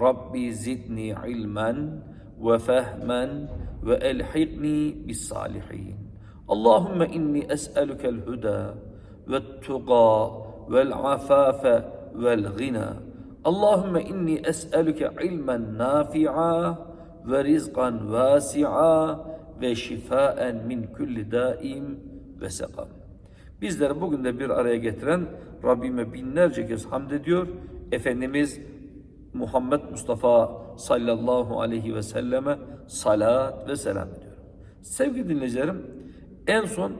Rabbi zidni ilmen ve fehmen ve elhidni bis salihin. Allahümme inni es'elükel huda ve tuga vel afafe vel gina. Allahümme inni es'elüke ilmen nafi'a ve rizqan vasi'a ve şifaen min kulli daim ve sekam. Bizleri bugün de bir araya getiren Rabbime binlerce kez hamd ediyor. Efendimiz Muhammed Mustafa sallallahu aleyhi ve selleme salat ve selam ediyorum. Sevgili dinleyicilerim en son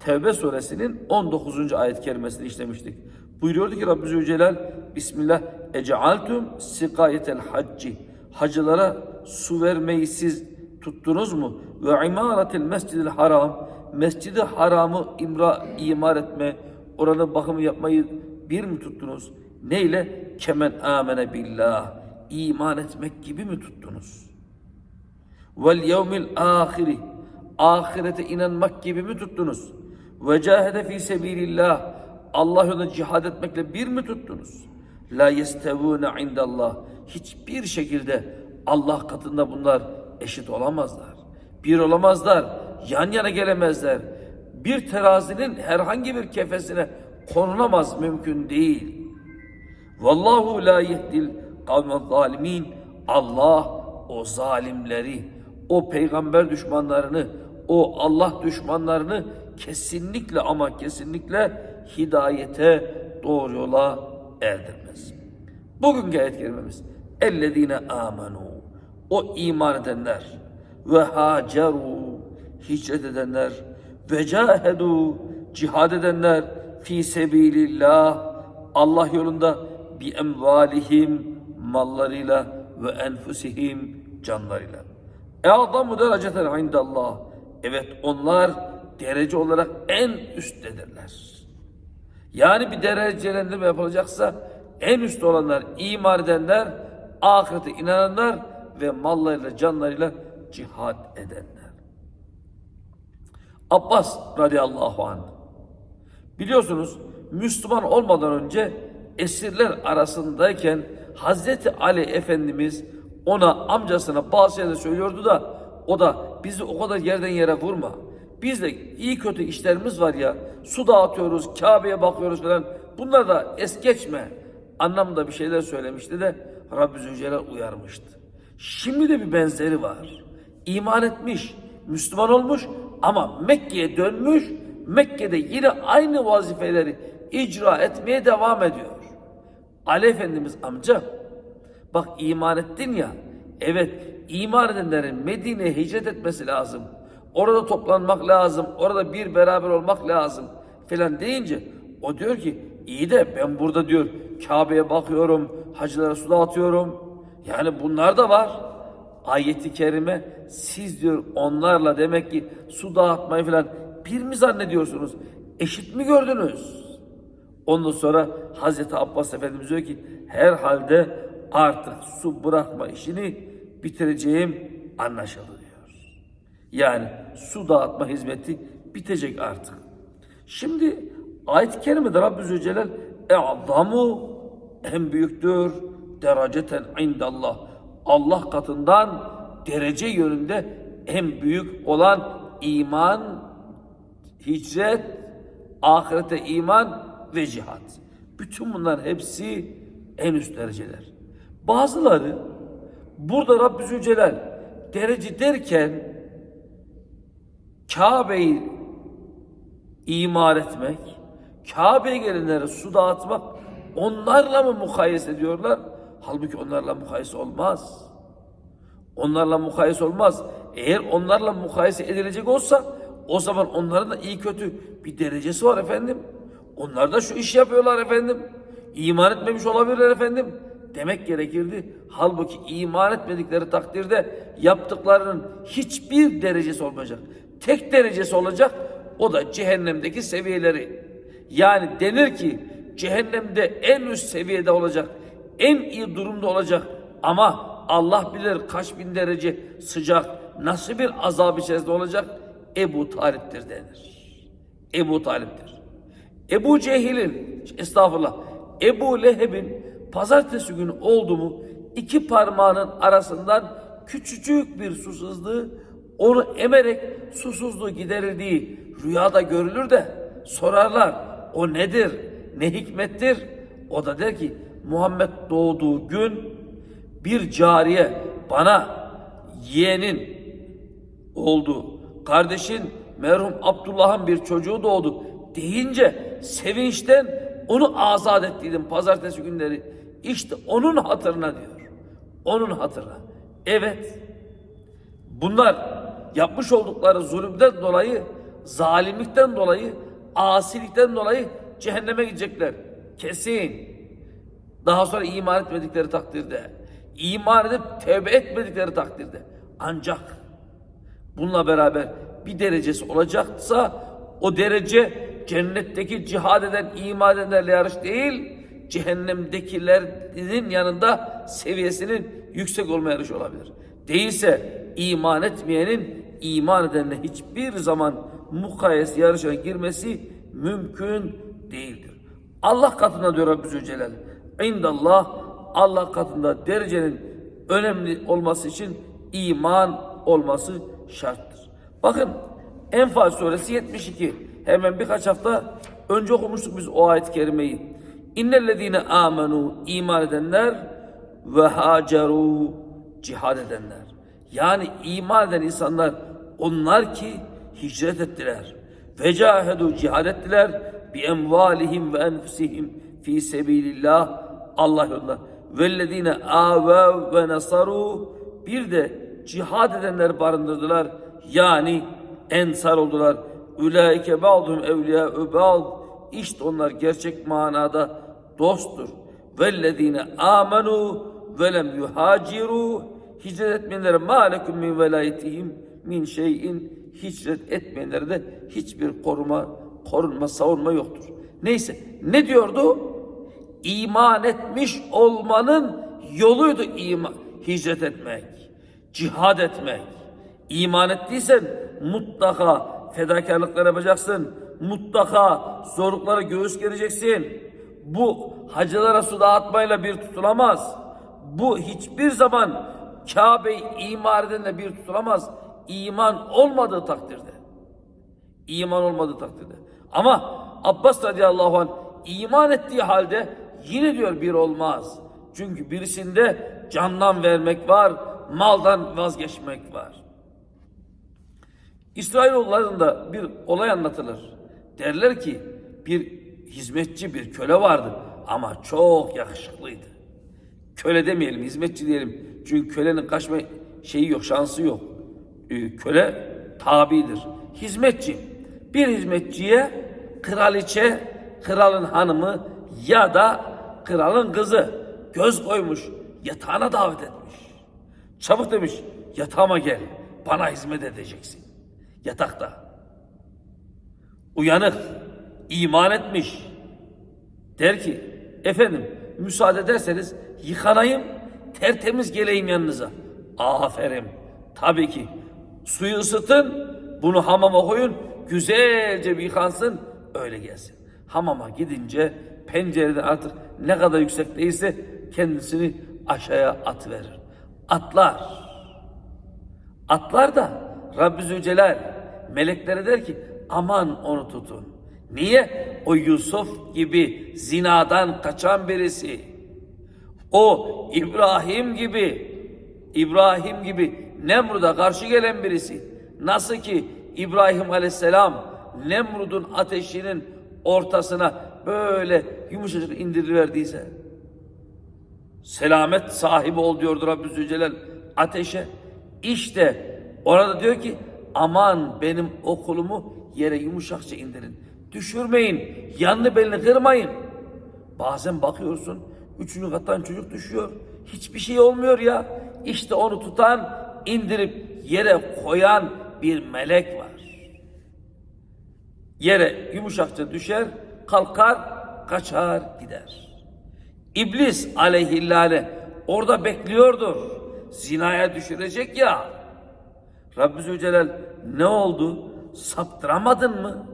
Tevbe suresinin 19. ayet kerimesini işlemiştik. Buyuruyordu ki Rabbi Zülcelal Bismillah Ecealtum sikayetel hacci Hacılara su vermeyi siz tuttunuz mu? Ve imaratil mescidil haram Mescidi haramı imra imar etme oranı bakımı yapmayı bir mi tuttunuz? Neyle? Kemen amene billah iman etmek gibi mi tuttunuz? Vel yevmil ahiri ahirete inanmak gibi mi tuttunuz? Ve cahede fi sebilillah Allah yolunda cihad etmekle bir mi tuttunuz? La yestevune indallah hiçbir şekilde Allah katında bunlar eşit olamazlar. Bir olamazlar, yan yana gelemezler. Bir terazinin herhangi bir kefesine konulamaz mümkün değil. Vallahu la yehdil kavme zalimin. Allah o zalimleri, o peygamber düşmanlarını, o Allah düşmanlarını kesinlikle ama kesinlikle hidayete doğru yola erdirmez. Bugünkü ayet kerimemiz ellezine amenu o iman edenler ve haceru hicret edenler ve cahedu cihad edenler fi sebilillah Allah yolunda bi emvalihim mallarıyla ve enfusihim canlarıyla. E'adamu dereceten indallah. Evet onlar derece olarak en üsttedirler. Yani bir derecelendirme yapılacaksa en üst olanlar iman edenler, ahirete inananlar ve mallarıyla canlarıyla cihad edenler. Abbas radıyallahu anh. Biliyorsunuz Müslüman olmadan önce esirler arasındayken Hazreti Ali Efendimiz ona amcasına bazı şeyler söylüyordu da o da bizi o kadar yerden yere vurma. Biz de iyi kötü işlerimiz var ya su dağıtıyoruz, Kabe'ye bakıyoruz falan. Bunlar da es geçme anlamda bir şeyler söylemişti de Rabbi Zülcelal uyarmıştı. Şimdi de bir benzeri var. İman etmiş, Müslüman olmuş ama Mekke'ye dönmüş. Mekke'de yine aynı vazifeleri icra etmeye devam ediyor. Ali Efendimiz amca bak iman ettin ya evet iman edenlerin Medine'ye hicret etmesi lazım. Orada toplanmak lazım. Orada bir beraber olmak lazım filan deyince o diyor ki iyi de ben burada diyor Kabe'ye bakıyorum, hacılara su dağıtıyorum. Yani bunlar da var. Ayeti kerime siz diyor onlarla demek ki su dağıtmayı falan bir mi zannediyorsunuz? Eşit mi gördünüz? Ondan sonra Hazreti Abbas Efendimiz diyor ki herhalde artık su bırakma işini bitireceğim anlaşıldı diyor. Yani su dağıtma hizmeti bitecek artık. Şimdi ayet-i kerimede Rabbi Zülcelal e'zamu en büyüktür dereceten indallah. Allah katından derece yönünde en büyük olan iman, hicret, ahirete iman ve cihat. Bütün bunların hepsi en üst dereceler. Bazıları burada Rabbi Zülcelal derece derken Kabe'yi imar etmek, Kabe'ye gelenlere su dağıtmak onlarla mı mukayese ediyorlar? Halbuki onlarla mukayese olmaz. Onlarla mukayese olmaz. Eğer onlarla mukayese edilecek olsa o zaman onların da iyi kötü bir derecesi var efendim. Onlar da şu iş yapıyorlar efendim. İman etmemiş olabilirler efendim. demek gerekirdi. Halbuki iman etmedikleri takdirde yaptıklarının hiçbir derecesi olmayacak. Tek derecesi olacak o da cehennemdeki seviyeleri. Yani denir ki cehennemde en üst seviyede olacak, en iyi durumda olacak ama Allah bilir kaç bin derece sıcak, nasıl bir azap içerisinde olacak Ebu Talip'tir denir. Ebu Talip'tir. Ebu Cehil'in, estağfurullah, Ebu Leheb'in pazartesi günü oldu mu iki parmağının arasından küçücük bir susuzluğu onu emerek susuzluğu giderildiği rüyada görülür de sorarlar o nedir, ne hikmettir? O da der ki Muhammed doğduğu gün bir cariye bana yeğenin oldu. Kardeşin merhum Abdullah'ın bir çocuğu doğdu deyince sevinçten onu azat ettiydim pazartesi günleri. İşte onun hatırına diyor. Onun hatırına. Evet. Bunlar yapmış oldukları zulümden dolayı, zalimlikten dolayı, asilikten dolayı cehenneme gidecekler. Kesin. Daha sonra iman etmedikleri takdirde, iman edip tevbe etmedikleri takdirde. Ancak bununla beraber bir derecesi olacaksa o derece cennetteki cihad eden, iman edenlerle yarış değil, cehennemdekilerin yanında seviyesinin yüksek olma yarışı olabilir. Değilse iman etmeyenin iman edenle hiçbir zaman mukayes yarışına girmesi mümkün değildir. Allah katında diyor Rabbi Zülcelal. İndallah Allah katında derecenin önemli olması için iman olması şarttır. Bakın Enfal suresi 72. Hemen birkaç hafta önce okumuştuk biz o ayet-i kerimeyi. İnnellezine amenu iman edenler ve haceru cihad edenler. Yani iman eden insanlar onlar ki hicret ettiler. Ve cahedu cihad ettiler bi emvalihim ve enfusihim fi sebilillah Allah yolunda. Vellezine avev ve nasaru bir de cihad edenler barındırdılar. Yani ensar oldular. Ülaike ba'dhum evliya ba'd. İşte onlar gerçek manada dosttur. Vellezine amenu ve lem yuhaciru hicret etmeyenlere ma lekum min velayetihim min şeyin hicret etmeyenlere de hiçbir koruma, korunma, savunma yoktur. Neyse ne diyordu? İman etmiş olmanın yoluydu iman, hicret etmek, cihad etmek. İman ettiysen mutlaka fedakarlıklar yapacaksın. Mutlaka zorluklara göğüs gereceksin. Bu hacılara su dağıtmayla bir tutulamaz. Bu hiçbir zaman Kabe'yi imar edenle bir tutulamaz. İman olmadığı takdirde. İman olmadığı takdirde. Ama Abbas radıyallahu anh iman ettiği halde yine diyor bir olmaz. Çünkü birisinde candan vermek var, maldan vazgeçmek var. İsrailoğullarında bir olay anlatılır. Derler ki bir hizmetçi bir köle vardı ama çok yakışıklıydı. Köle demeyelim, hizmetçi diyelim. Çünkü kölenin kaçma şeyi yok, şansı yok. Ee, köle tabidir. Hizmetçi. Bir hizmetçiye kraliçe, kralın hanımı ya da kralın kızı göz koymuş, yatağına davet etmiş. Çabuk demiş, yatağıma gel, bana hizmet edeceksin. Yatakta. Uyanık, iman etmiş. Der ki, efendim müsaade ederseniz yıkanayım, tertemiz geleyim yanınıza. Aferin. Tabii ki. Suyu ısıtın, bunu hamama koyun, güzelce bir yıkansın, öyle gelsin. Hamama gidince pencereden artık ne kadar yüksek değilse kendisini aşağıya atıverir. Atlar. Atlar da Rabbi Zülcelal meleklere der ki aman onu tutun. Niye? O Yusuf gibi zinadan kaçan birisi. O İbrahim gibi İbrahim gibi Nemrud'a karşı gelen birisi. Nasıl ki İbrahim Aleyhisselam Nemrud'un ateşinin ortasına böyle yumuşacık indiriverdiyse selamet sahibi ol diyordu Rabbi Zülcelal ateşe. İşte orada diyor ki aman benim okulumu yere yumuşakça indirin. Düşürmeyin. Yanını belini kırmayın. Bazen bakıyorsun Üçüncü kattan çocuk düşüyor. Hiçbir şey olmuyor ya. İşte onu tutan, indirip yere koyan bir melek var. Yere yumuşakça düşer, kalkar, kaçar gider. İblis aleyhillâle orada bekliyordur. Zinaya düşürecek ya. Rabbi Zülcelal ne oldu? Saptıramadın mı?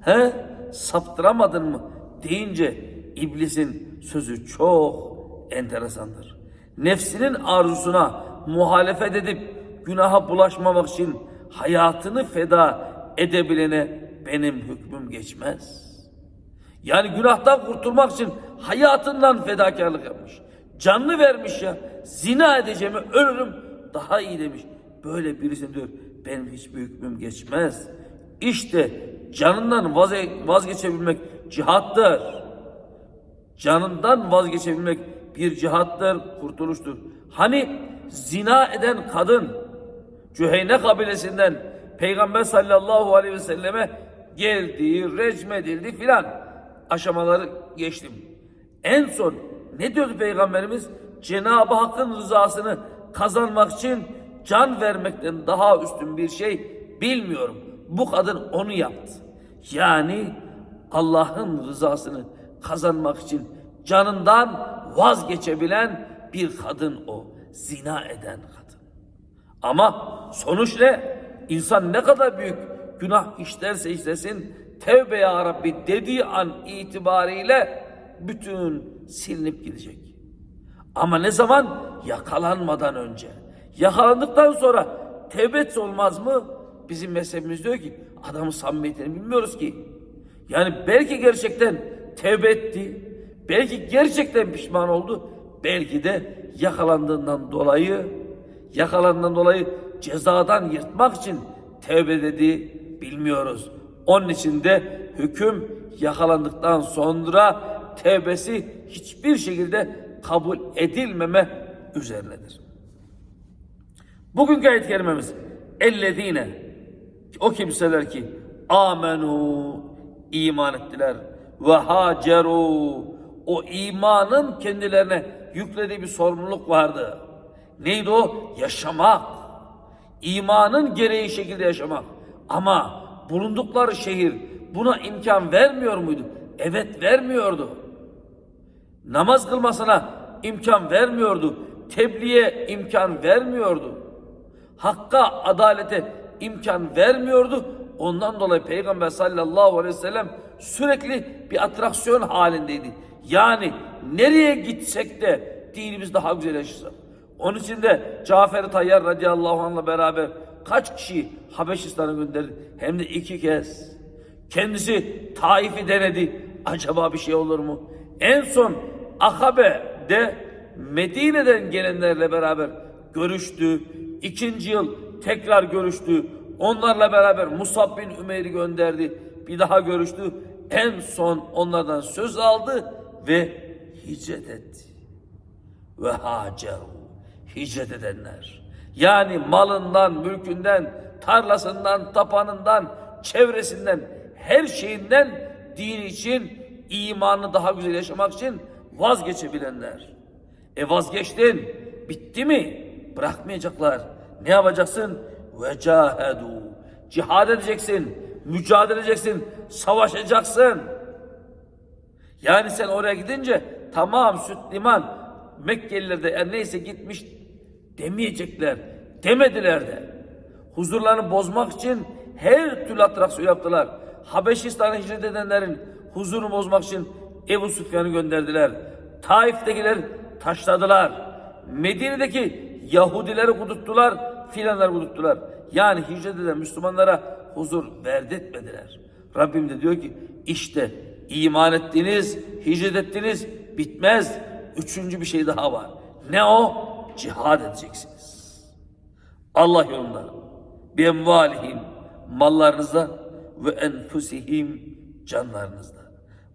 He? Saptıramadın mı? Deyince iblisin sözü çok enteresandır. Nefsinin arzusuna muhalefet edip günaha bulaşmamak için hayatını feda edebilene benim hükmüm geçmez. Yani günahtan kurtulmak için hayatından fedakarlık yapmış. Canını vermiş ya. Zina edeceğimi ölürüm daha iyi demiş. Böyle birisine diyor benim hiçbir hükmüm geçmez. İşte canından vazge- vazgeçebilmek cihattır. Canından vazgeçebilmek bir cihattır, kurtuluştur. Hani zina eden kadın Cüheyne kabilesinden Peygamber sallallahu aleyhi ve selleme geldi, recmedildi filan aşamaları geçtim. En son ne diyordu Peygamberimiz? Cenab-ı Hakk'ın rızasını kazanmak için can vermekten daha üstün bir şey bilmiyorum. Bu kadın onu yaptı. Yani Allah'ın rızasını kazanmak için canından vazgeçebilen bir kadın o. Zina eden kadın. Ama sonuç ne? İnsan ne kadar büyük günah işlerse işlesin tevbe ya Rabbi dediği an itibariyle bütün silinip gidecek. Ama ne zaman? Yakalanmadan önce. Yakalandıktan sonra tevbe olmaz mı? Bizim mezhebimiz diyor ki adamın samimiyetini bilmiyoruz ki. Yani belki gerçekten tevbe etti. Belki gerçekten pişman oldu. Belki de yakalandığından dolayı yakalandığından dolayı cezadan yırtmak için tevbe dedi bilmiyoruz. Onun için de hüküm yakalandıktan sonra tevbesi hiçbir şekilde kabul edilmeme üzerinedir. Bugünkü ayet kerimemiz ellezine o kimseler ki amenu iman ettiler ve haceru o imanın kendilerine yüklediği bir sorumluluk vardı. Neydi o? Yaşamak. İmanın gereği şekilde yaşamak. Ama bulundukları şehir buna imkan vermiyor muydu? Evet vermiyordu. Namaz kılmasına imkan vermiyordu. Tebliğe imkan vermiyordu. Hakka, adalete imkan vermiyordu. Ondan dolayı Peygamber sallallahu aleyhi ve sellem sürekli bir atraksiyon halindeydi. Yani nereye gitsek de dinimiz daha güzel yaşasak. Onun için de Cafer-i Tayyar radıyallahu anh'la beraber kaç kişi Habeşistan'a gönderdi? Hem de iki kez. Kendisi Taif'i denedi. Acaba bir şey olur mu? En son Akabe'de Medine'den gelenlerle beraber görüştü. İkinci yıl tekrar görüştü. Onlarla beraber Musab bin Ümeyr'i gönderdi. Bir daha görüştü. En son onlardan söz aldı ve hicret etti. Ve haceru hicret edenler. Yani malından, mülkünden, tarlasından, tapanından, çevresinden, her şeyinden din için, imanı daha güzel yaşamak için vazgeçebilenler. E vazgeçtin, bitti mi? Bırakmayacaklar. Ne yapacaksın? Ve cahedu. Cihad edeceksin, mücadele edeceksin, savaşacaksın. Yani sen oraya gidince tamam süt liman Mekkeliler de yani neyse gitmiş demeyecekler. Demediler de. Huzurlarını bozmak için her türlü atraksiyon yaptılar. Habeşistan'a hicret edenlerin huzurunu bozmak için Ebu Süfyan'ı gönderdiler. Taif'tekiler taşladılar. Medine'deki Yahudileri kuduttular, filanları kuduttular. Yani hicret eden Müslümanlara huzur verdetmediler. Rabbim de diyor ki işte iman ettiniz, hicret ettiniz bitmez. Üçüncü bir şey daha var. Ne o? Cihad edeceksiniz. Allah yolunda. Bi emvalihim mallarınızda ve enfusihim canlarınızda.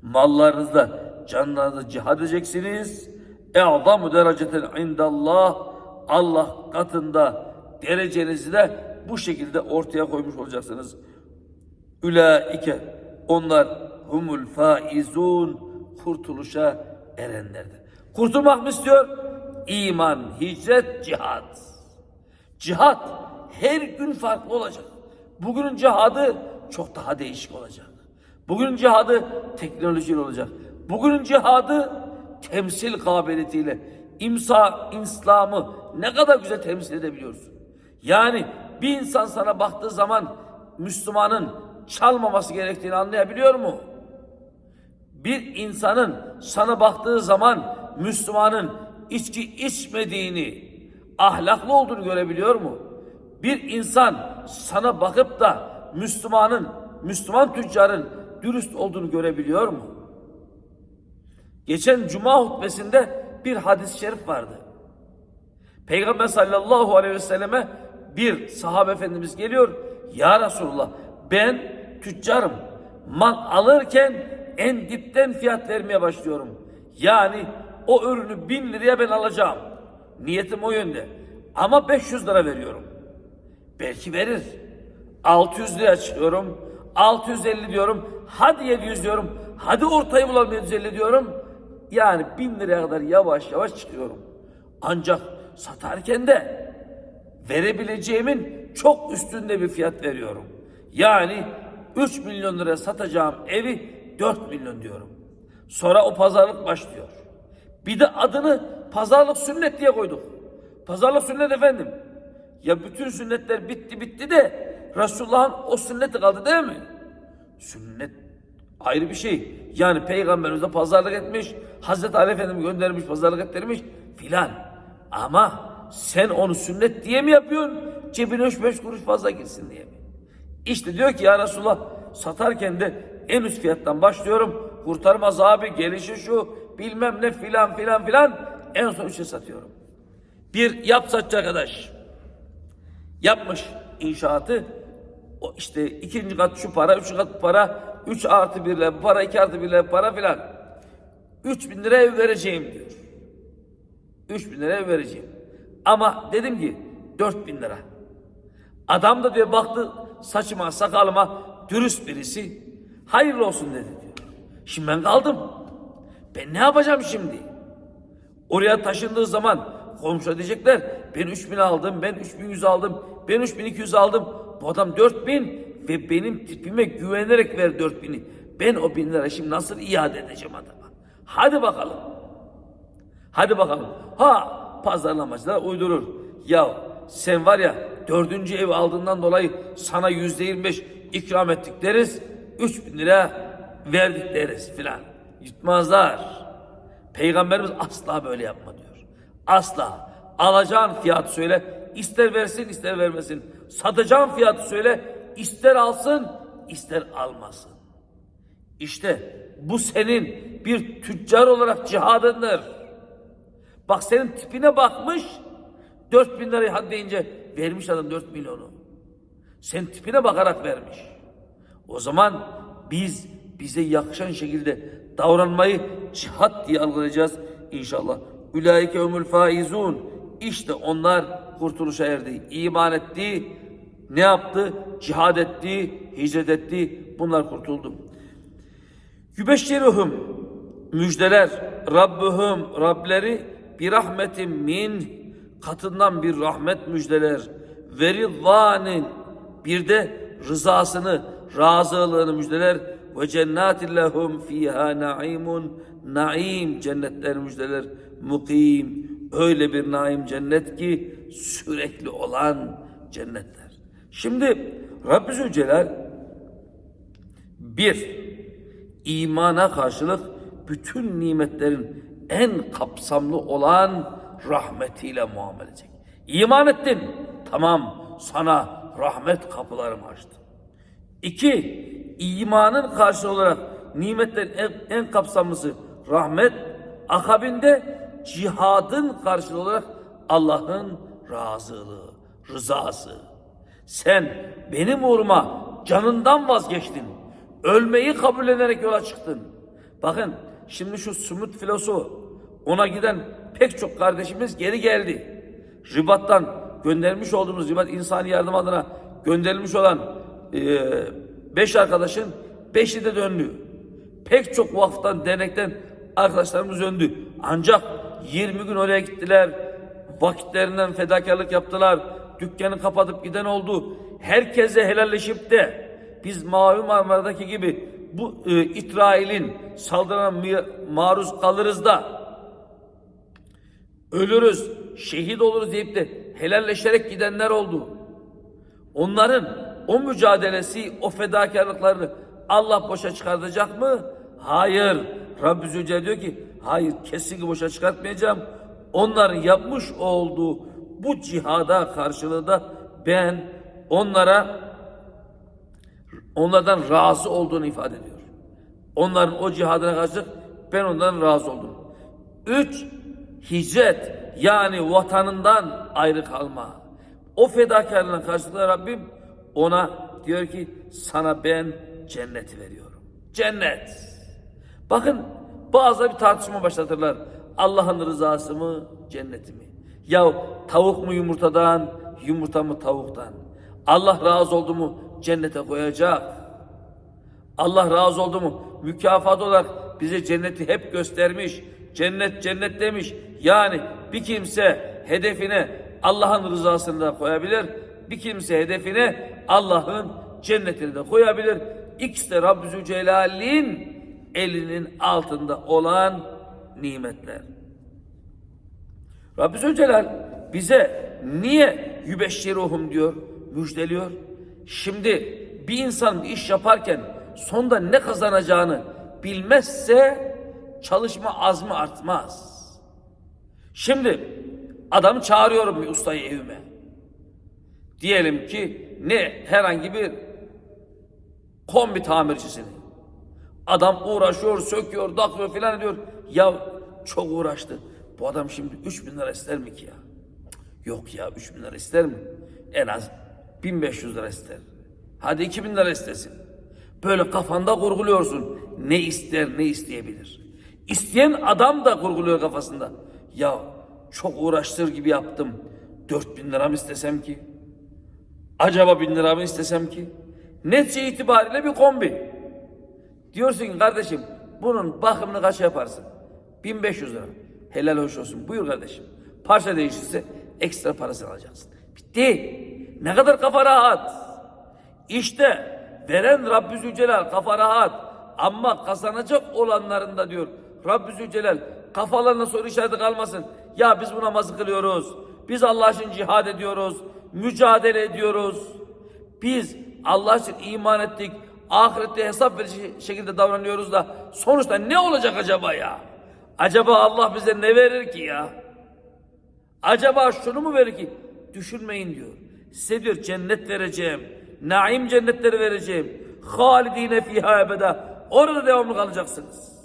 Mallarınızda, canlarınızda cihad edeceksiniz. E'zamu dereceten indallah Allah katında derecenizi de bu şekilde ortaya koymuş olacaksınız. Ülaike onlar humul faizun kurtuluşa erenlerdir. Kurtulmak mı istiyor? İman, hicret, cihat. Cihat her gün farklı olacak. Bugünün cihadı çok daha değişik olacak. Bugünün cihadı teknolojiyle olacak. Bugünün cihadı temsil kabiliyetiyle imsa İslam'ı ne kadar güzel temsil edebiliyorsun. Yani bir insan sana baktığı zaman Müslümanın çalmaması gerektiğini anlayabiliyor mu? Bir insanın sana baktığı zaman Müslümanın içki içmediğini, ahlaklı olduğunu görebiliyor mu? Bir insan sana bakıp da Müslümanın, Müslüman tüccarın dürüst olduğunu görebiliyor mu? Geçen cuma hutbesinde bir hadis-i şerif vardı. Peygamber sallallahu aleyhi ve selleme bir sahabe efendimiz geliyor. Ya Resulullah ben tüccarım. Mal alırken en dipten fiyat vermeye başlıyorum. Yani o ürünü bin liraya ben alacağım. Niyetim o yönde. Ama 500 lira veriyorum. Belki verir. 600 liraya çıkıyorum. 650 diyorum. Hadi 700 diyorum. Hadi ortayı bulalım 750 diyorum. Yani 1000 liraya kadar yavaş yavaş çıkıyorum. Ancak satarken de verebileceğimin çok üstünde bir fiyat veriyorum. Yani 3 milyon liraya satacağım evi 4 milyon diyorum. Sonra o pazarlık başlıyor. Bir de adını pazarlık sünnet diye koyduk. Pazarlık sünnet efendim. Ya bütün sünnetler bitti bitti de Resulullah'ın o sünneti kaldı değil mi? Sünnet ayrı bir şey. Yani peygamberimiz de pazarlık etmiş, Hazreti Ali Efendimiz göndermiş, pazarlık ettirmiş filan. Ama sen onu sünnet diye mi yapıyorsun? Cebine üç beş kuruş fazla girsin diye mi? İşte diyor ki ya Resulullah satarken de en üst fiyattan başlıyorum. Kurtarmaz abi gelişi şu bilmem ne filan filan filan en son üçe satıyorum. Bir yap satçı arkadaş yapmış inşaatı. O işte ikinci kat şu para, üç kat para, üç artı birle bu para, iki artı birle bu para filan. Üç bin lira ev vereceğim diyor. Üç bin lira ev vereceğim. Ama dedim ki dört bin lira. Adam da diyor baktı saçıma sakalıma dürüst birisi. Hayırlı olsun dedi diyor. Şimdi ben kaldım. Ben ne yapacağım şimdi? Oraya taşındığı zaman komşu diyecekler ben 3000 aldım, ben 3100 aldım, ben 3200 aldım. Bu adam 4000 ve benim tipime güvenerek ver 4000'i. Ben o bin lira şimdi nasıl iade edeceğim adama? Hadi bakalım. Hadi bakalım. Ha pazarlamacılar uydurur. Ya sen var ya dördüncü ev aldığından dolayı sana yüzde yirmi beş ikram ettik deriz. Üç bin lira verdik deriz filan. Yutmazlar. Peygamberimiz asla böyle yapma diyor. Asla. Alacağın fiyatı söyle. ister versin ister vermesin. Satacağın fiyatı söyle. İster alsın ister almasın. İşte bu senin bir tüccar olarak cihadındır. Bak senin tipine bakmış, 4 bin lirayı hadi deyince vermiş adam 4 milyonu. Sen tipine bakarak vermiş. O zaman biz bize yakışan şekilde davranmayı cihat diye algılayacağız inşallah. Ülaike umul faizun. İşte onlar kurtuluşa erdi. İman etti, ne yaptı? Cihad etti, hicret etti. Bunlar kurtuldu. Yübeşşiruhum müjdeler Rabbuhum Rableri bir rahmetin min katından bir rahmet müjdeler veridvanin bir de rızasını razılığını müjdeler ve cennatillahum fiha naimun naim cennetler müjdeler mukim öyle bir naim cennet ki sürekli olan cennetler. Şimdi Rabbi Zülcelal bir imana karşılık bütün nimetlerin en kapsamlı olan rahmetiyle muamele edecek. İman ettin. Tamam sana rahmet kapılarımı açtım. İki, imanın karşı olarak nimetlerin en, en kapsamlısı rahmet. Akabinde cihadın karşı olarak Allah'ın razılığı, rızası. Sen benim uğruma canından vazgeçtin. Ölmeyi kabul ederek yola çıktın. Bakın şimdi şu sumut filosu ona giden pek çok kardeşimiz geri geldi. Ribat'tan göndermiş olduğumuz Ribat insani yardım adına gönderilmiş olan e, beş arkadaşın beşi de döndü. Pek çok vakftan, dernekten arkadaşlarımız döndü. Ancak 20 gün oraya gittiler. Vakitlerinden fedakarlık yaptılar. Dükkanı kapatıp giden oldu. Herkese helalleşip de biz Mavi Marmara'daki gibi bu e, İsrail'in saldırına maruz kalırız da ölürüz, şehit oluruz deyip de helalleşerek gidenler oldu. Onların o mücadelesi, o fedakarlıklarını Allah boşa çıkartacak mı? Hayır. Rabbi Zülcelal diyor ki, hayır kesinlikle boşa çıkartmayacağım. Onların yapmış olduğu bu cihada karşılığında ben onlara onlardan razı olduğunu ifade ediyor. Onların o cihadına karşı ben ondan razı oldum. Üç, hicret yani vatanından ayrı kalma. O fedakarlığına karşılığı Rabbim ona diyor ki sana ben cenneti veriyorum. Cennet. Bakın bazıları bir tartışma başlatırlar. Allah'ın rızası mı, cenneti mi? Ya tavuk mu yumurtadan, yumurta mı tavuktan? Allah razı oldu mu cennete koyacak. Allah razı oldu mu? Mükafat olarak bize cenneti hep göstermiş. Cennet cennet demiş. Yani bir kimse hedefine Allah'ın rızasını da koyabilir. Bir kimse hedefine Allah'ın cennetini de koyabilir. İkisi de Rabbi Zülcelal'in elinin altında olan nimetler. Rabbi Zülcelal bize niye yübeşşiruhum diyor, müjdeliyor. Şimdi bir insan iş yaparken sonunda ne kazanacağını bilmezse çalışma azmi artmaz. Şimdi adam çağırıyorum bir ustayı evime. Diyelim ki ne herhangi bir kombi tamircisini. Adam uğraşıyor, söküyor, daklıyor filan ediyor. Ya çok uğraştı. Bu adam şimdi 3 bin lira ister mi ki ya? Yok ya 3 bin lira ister mi? En az 1500 lira ister. Hadi 2000 lira istesin. Böyle kafanda kurguluyorsun. Ne ister, ne isteyebilir. İsteyen adam da kurguluyor kafasında. Ya çok uğraştır gibi yaptım. 4000 lira mı istesem ki? Acaba 1000 lira mı istesem ki? Netice itibariyle bir kombi. Diyorsun ki kardeşim bunun bakımını kaç yaparsın? 1500 lira. Helal hoş olsun. Buyur kardeşim. Parça değişirse ekstra parasını alacaksın. Bitti. Ne kadar kafa rahat. İşte veren Rabbi Zülcelal kafa rahat. Ama kazanacak olanlarında diyor Rabbi Zülcelal kafalarına soru işareti kalmasın. Ya biz bu namazı kılıyoruz. Biz Allah için cihad ediyoruz. Mücadele ediyoruz. Biz Allah için iman ettik. Ahirette hesap verici şekilde davranıyoruz da sonuçta ne olacak acaba ya? Acaba Allah bize ne verir ki ya? Acaba şunu mu verir ki? Düşünmeyin diyor. Size diyor cennet vereceğim. Naim cennetleri vereceğim. Halidine fiha ebeda. Orada devamlı kalacaksınız.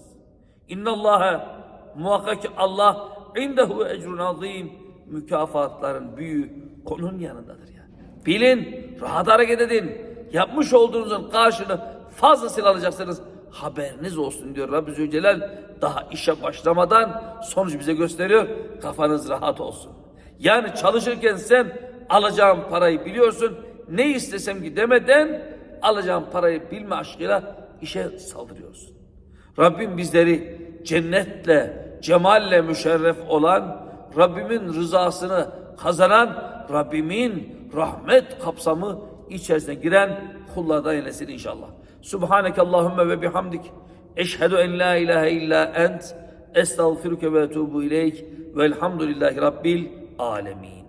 İnna Allaha muhakkak ki Allah indehu ecrun azim. Mükafatların büyüğü onun yanındadır yani. Bilin, rahat hareket edin. Yapmış olduğunuzun karşılığını fazlasıyla alacaksınız. Haberiniz olsun diyor Rabbi Zülcelal. Daha işe başlamadan sonuç bize gösteriyor. Kafanız rahat olsun. Yani çalışırken sen alacağın parayı biliyorsun. Ne istesem ki demeden alacağın parayı bilme aşkıyla işe saldırıyorsun. Rabbim bizleri cennetle, cemalle müşerref olan, Rabbimin rızasını kazanan, Rabbimin rahmet kapsamı içerisine giren kullardan eylesin inşallah. Subhaneke Allahümme ve bihamdik. Eşhedü en la ilahe illa ent. Estağfiruke ve etubu ileyk. Velhamdülillahi Rabbil alemin.